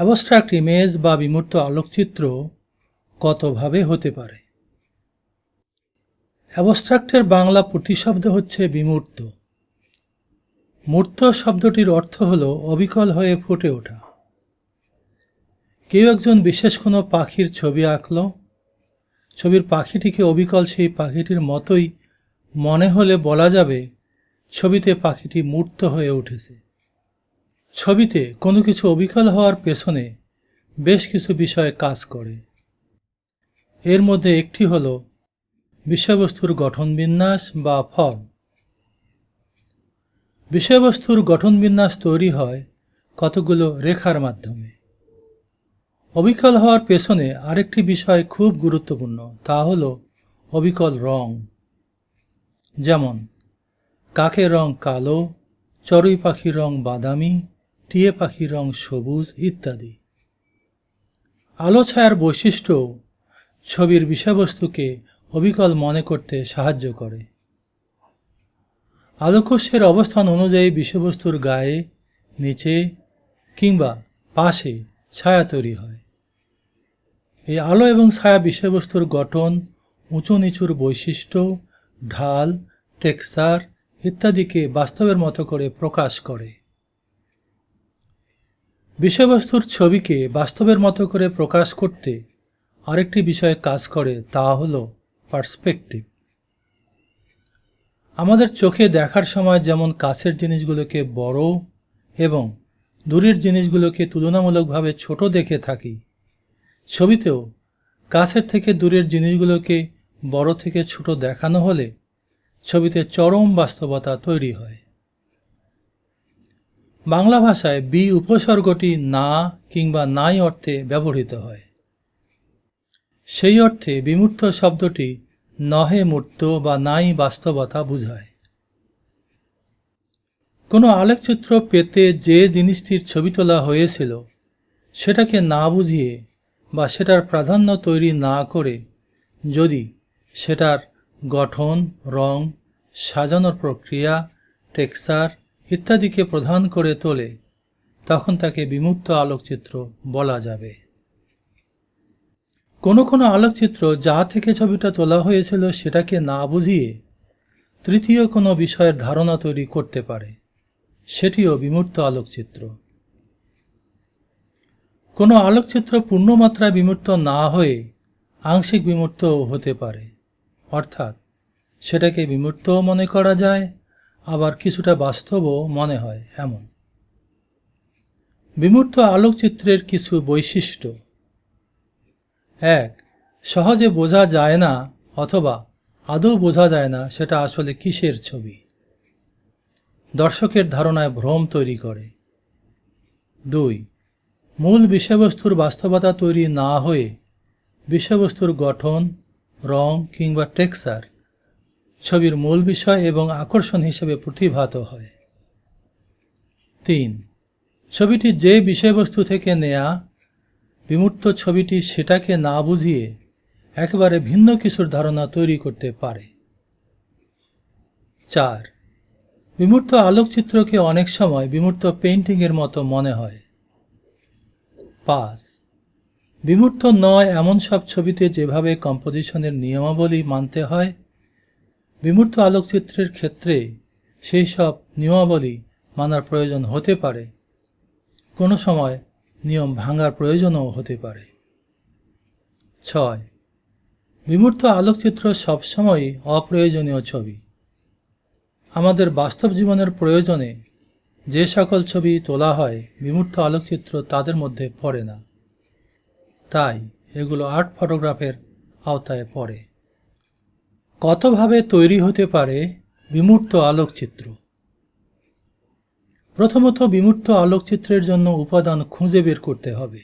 Abstract image বা বিমূর্ত আলোকচিত্র কতভাবে হতে পারে? অ্যাবস্ট্রাক্টের বাংলা প্রতিশব্দ হচ্ছে বিমূর্ত। মূর্ত শব্দটির অর্থ হল অবিকল হয়ে ফুটে ওঠা। কেউ একজন বিশেষ কোনো পাখির ছবি আঁকল। ছবির পাখিটিকে অবিকল সেই পাখিটির মতোই মনে হলে বলা যাবে, ছবিতে পাখিটি মূর্ত হয়ে উঠেছে। ছবিতে কোনো কিছু অবিকল হওয়ার পেছনে বেশ কিছু বিষয় কাজ করে। এর মধ্যে একটি হল বিষয়বস্তুর গঠন বিন্যাস বা ফর্ম বিষয়বস্তুর গঠন বিন্যাস তৈরি হয় কতগুলো রেখার মাধ্যমে। অবিকল হওয়ার পেছনে আরেকটি বিষয় খুব গুরুত্বপূর্ণ, তা হল অবিকল রং। যেমন, কাকের রং কালো, চড়ুই পাখির রং বাদামি টিয়ে পাখির রং সবুজ ইত্যাদি। আলো ছায়ার বৈশিষ্ট্য ছবির বিষয়বস্তুকে অবিকল মনে করতে সাহায্য করে। আলোকস্যের অবস্থান অনুযায়ী বিষয়বস্তুর গায়ে, নিচে কিংবা পাশে ছায়া তৈরি হয়। এই আলো এবং ছায়া বিষয়বস্তুর গঠন, উঁচু নিচুর বৈশিষ্ট্য, ঢাল টেক্সার ইত্যাদিকে বাস্তবের মতো করে প্রকাশ করে। বিষয়বস্তুর ছবিকে বাস্তবের মতো করে প্রকাশ করতে আরেকটি বিষয়ে কাজ করে তা হল পার্সপেক্টিভ। আমাদের চোখে দেখার সময় যেমন কাছের জিনিসগুলোকে বড় এবং দূরের জিনিসগুলোকে তুলনামূলকভাবে ছোট দেখে থাকি, ছবিতেও কাছের থেকে দূরের জিনিসগুলোকে বড় থেকে ছোট দেখানো হলে ছবিতে চরম বাস্তবতা তৈরি হয়। বাংলা ভাষায় বি উপসর্গটি না কিংবা নাই অর্থে ব্যবহৃত হয়। সেই অর্থে বিমূর্ত শব্দটি নহে মূর্ত বা নাই বাস্তবতা বুঝায়। কোনো আলোকচিত্র পেতে যে জিনিসটির ছবি তোলা হয়েছিল, সেটাকে না বুঝিয়ে বা সেটার প্রাধান্য তৈরি না করে যদি সেটার গঠন, রং, সাজানোর প্রক্রিয়া টেক্সার ইত্যাদিকে প্রধান করে তোলে, তখন তাকে বিমূর্ত আলোকচিত্র বলা যাবে। কোনো কোনো আলোকচিত্র যা থেকে ছবিটা তোলা হয়েছিল সেটাকে না বুঝিয়ে তৃতীয় কোনো বিষয়ের ধারণা তৈরি করতে পারে, সেটিও বিমূর্ত আলোকচিত্র। কোনো আলোকচিত্র পূর্ণমাত্রায় বিমূর্ত না হয়ে আংশিক বিমূর্তও হতে পারে, অর্থাৎ সেটাকে বিমূর্তও মনে করা যায় কিছুটা বাস্তবও মনে হয় এমন। বিমূর্ত আলোকচিত্রের কিছু বৈশিষ্ট্য। এক, সহজে বোঝা যায় না অথবা আদৌ বোঝা যায় না সেটা আসলে কিসের ছবি। দর্শকের ধারণায় ভ্রম তৈরি করে। দুই, মূল বিষয়বস্তুর বাস্তবতা তৈরি না হয়ে বিষয়বস্তুর গঠন, রং কিংবা টেক্সার ছবির মূল বিষয় এবং আকর্ষণ হিসেবে প্রতিভাত হয়। তিন, ছবিটি যে বিষয়বস্তু থেকে নেয়া, বিমূর্ত ছবিটি সেটাকে না বুঝিয়ে একেবারে ভিন্ন কিছুর ধারণা তৈরি করতে পারে। চার, বিমূর্ত আলোকচিত্রকে অনেক সময় বিমূর্ত পেইন্টিংয়ের মতো মনে হয়। পাঁচ, বিমূর্ত নয় এমন সব ছবিতে যেভাবে কম্পোজিশনের নিয়মাবলী মানতে হয় বিমূর্ত আলোকচিত্রের ক্ষেত্রে সেই সব নিয়মাবলী মানার প্রয়োজন হতে পারে। কোনো সময় নিয়ম ভাঙার প্রয়োজনও হতে পারে। ছয়। বিমূর্ত আলোকচিত্র সবসময়ই অপ্রয়োজনীয় ছবি। আমাদের বাস্তব জীবনের প্রয়োজনে যে সকল ছবি তোলা হয়, বিমূর্ত আলোকচিত্র তাদের মধ্যে পড়ে না। তাই এগুলো আর্ট ফটোগ্রাফের আওতায় পড়ে। কতভাবে তৈরি হতে পারে বিমূর্ত আলোকচিত্র? প্রথমত বিমূর্ত আলোকচিত্রের জন্য উপাদান খুঁজে বের করতে হবে।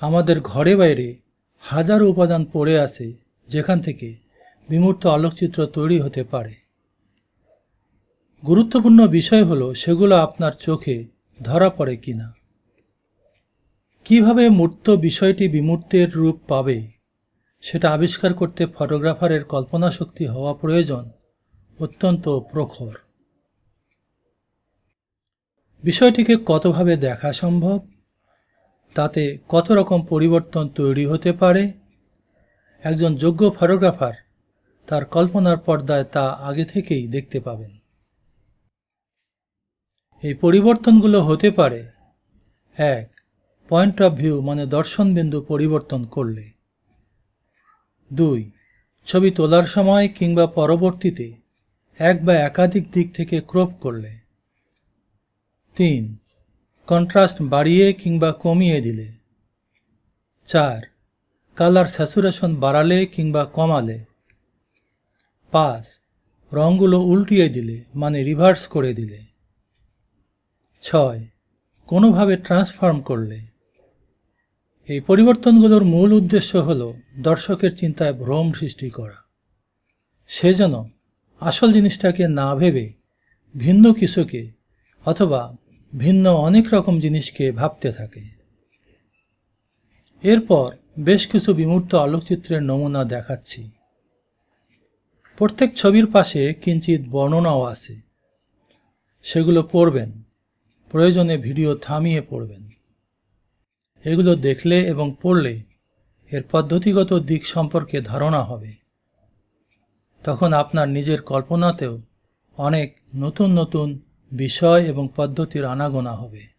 আমাদের ঘরে বাইরে হাজারো উপাদান পড়ে আছে যেখান থেকে বিমূর্ত আলোকচিত্র তৈরি হতে পারে। গুরুত্বপূর্ণ বিষয় হলো, সেগুলো আপনার চোখে ধরা পড়ে কিনা? কীভাবে মূর্ত বিষয়টি বিমূর্তের রূপ পাবে? সেটা আবিষ্কার করতে ফটোগ্রাফারের কল্পনা শক্তি হওয়া প্রয়োজন অত্যন্ত প্রখর। বিষয়টিকে কতভাবে দেখা সম্ভব? তাতে কত রকম পরিবর্তন তৈরি হতে পারে? একজন যোগ্য ফটোগ্রাফার তার কল্পনার পর্দায় তা আগে থেকেই দেখতে পাবেন। এই পরিবর্তনগুলো হতে পারে, এক পয়েন্ট অফ ভিউ মানে দর্শনবিন্দু পরিবর্তন করলে। দুই, ছবি তোলার সময় কিংবা পরবর্তীতে এক বা একাধিক দিক থেকে ক্রপ করলে। তিন, কন্ট্রাস্ট বাড়িয়ে কিংবা কমিয়ে দিলে। চার, কালার স্যাচুরেশন বাড়ালে কিংবা কমালে। পাঁচ রঙগুলো উল্টিয়ে দিলে মানে রিভার্স করে দিলে। ছয়, কোনোভাবে ট্রান্সফর্ম করলে। এই পরিবর্তনগুলোর মূল উদ্দেশ্য হল দর্শকের চিন্তায় ভ্রম সৃষ্টি করা। সে যেন আসল জিনিসটাকে না ভেবে ভিন্ন কিছুকে অথবা ভিন্ন অনেক রকম জিনিসকে ভাবতে থাকে। এরপর বেশ কিছু বিমূর্ত আলোকচিত্রের নমুনা দেখাচ্ছি। প্রত্যেক ছবির পাশে কিঞ্চিত বর্ণনাও আছে। সেগুলো পড়বেন। প্রয়োজনে ভিডিও থামিয়ে পড়বেন। এগুলো দেখলে এবং পড়লে এর পদ্ধতিগত দিক সম্পর্কে ধারণা হবে। তখন আপনার নিজের কল্পনাতেও অনেক নতুন নতুন বিষয় এবং পদ্ধতির আনাগোনা হবে।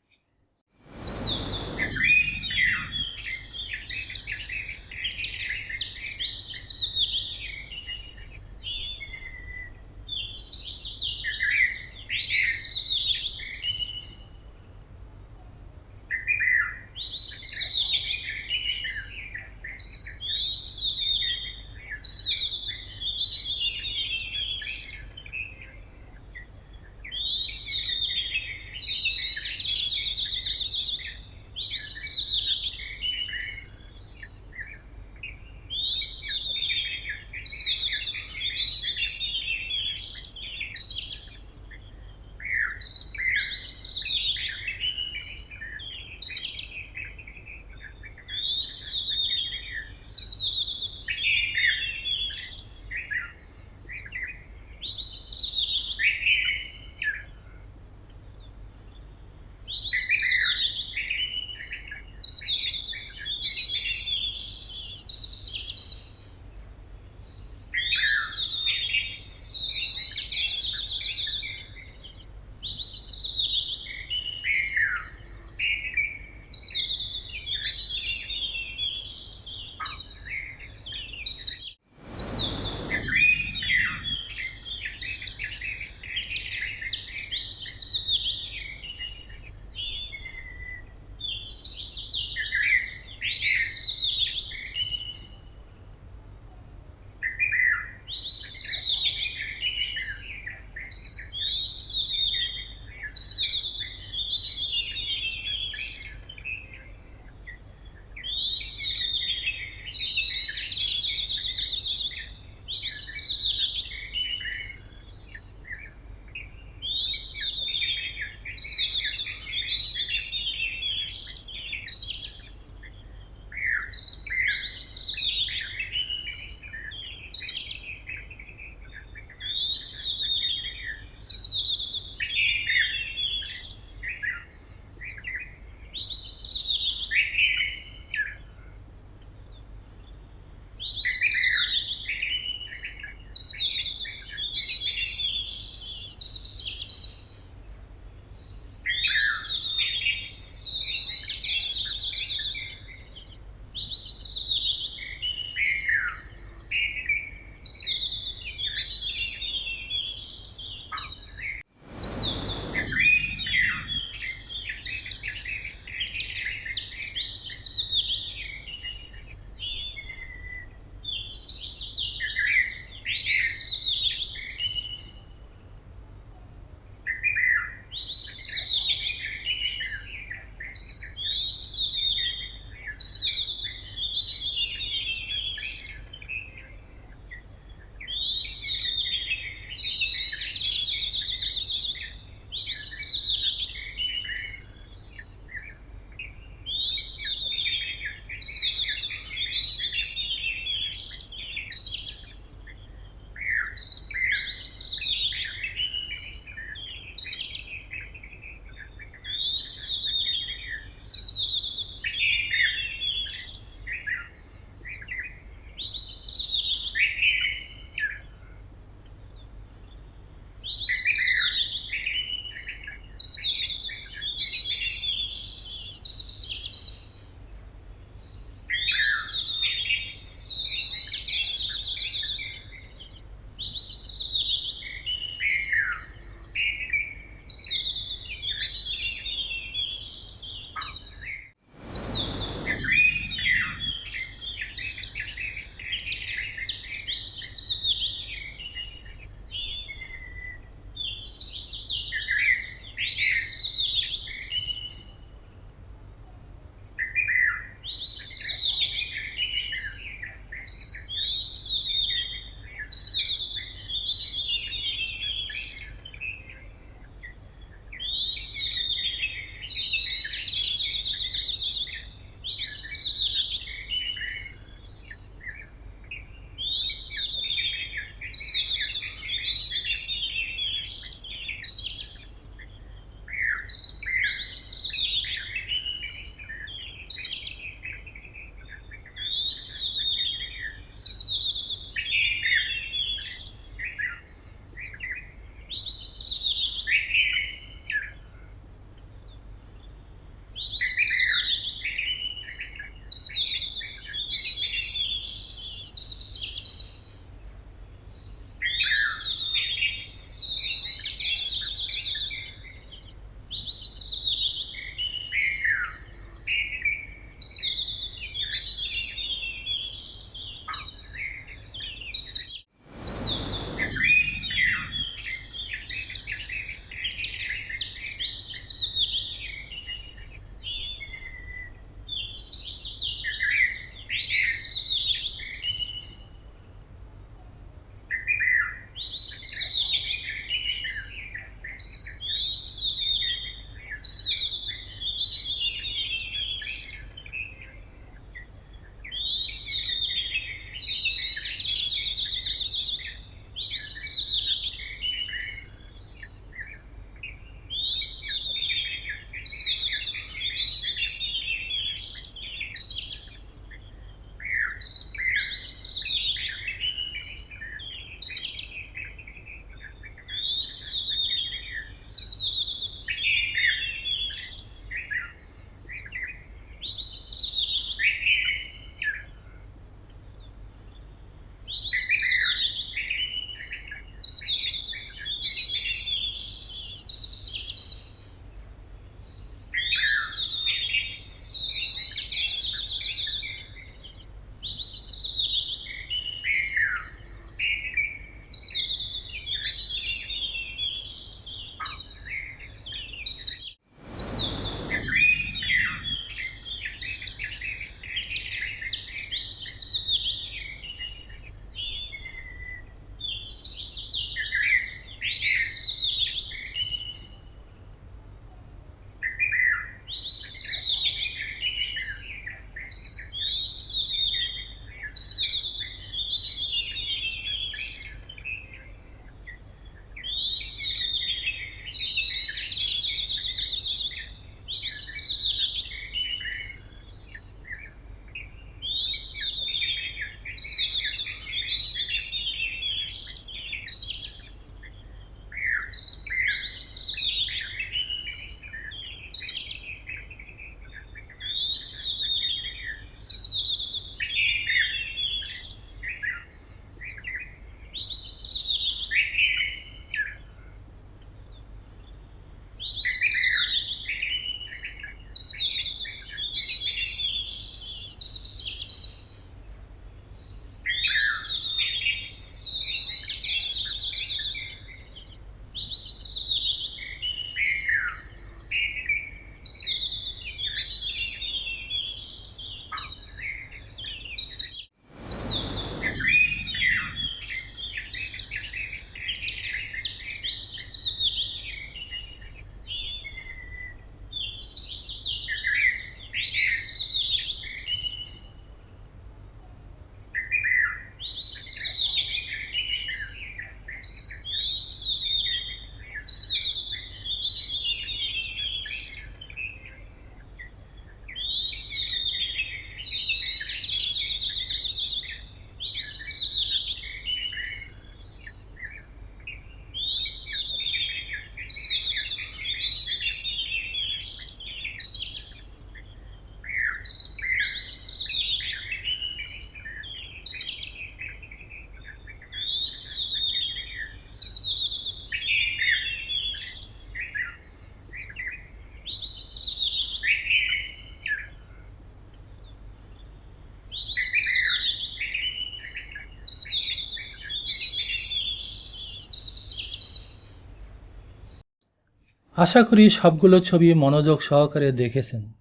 আশা করি সবগুলো ছবি মনোযোগ সহকারে দেখেছেন।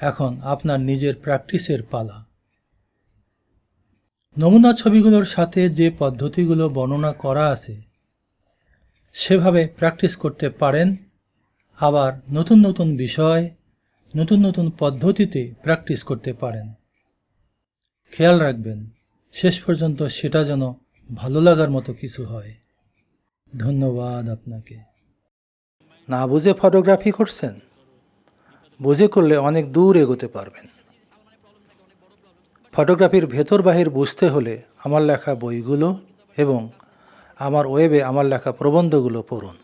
এখন আপনার নিজের প্র্যাকটিসের পালা। নমুনা ছবিগুলোর সাথে যে পদ্ধতিগুলো বর্ণনা করা আছে, সেভাবে প্র্যাকটিস করতে পারেন। আবার নতুন নতুন বিষয়, নতুন নতুন পদ্ধতিতে প্র্যাকটিস করতে পারেন। খেয়াল রাখবেন, শেষ পর্যন্ত সেটা যেন ভালো লাগার মতো কিছু হয়। ধন্যবাদ আপনাকে। না বুঝে ফটোগ্রাফি করছেন? বুঝে করলে অনেক দূর এগোতে পারবেন। ফটোগ্রাফির ভেতর বাহির বুঝতে হলে আমার লেখা বইগুলো এবং আমার ওয়েবে আমার লেখা প্রবন্ধগুলো পড়ুন।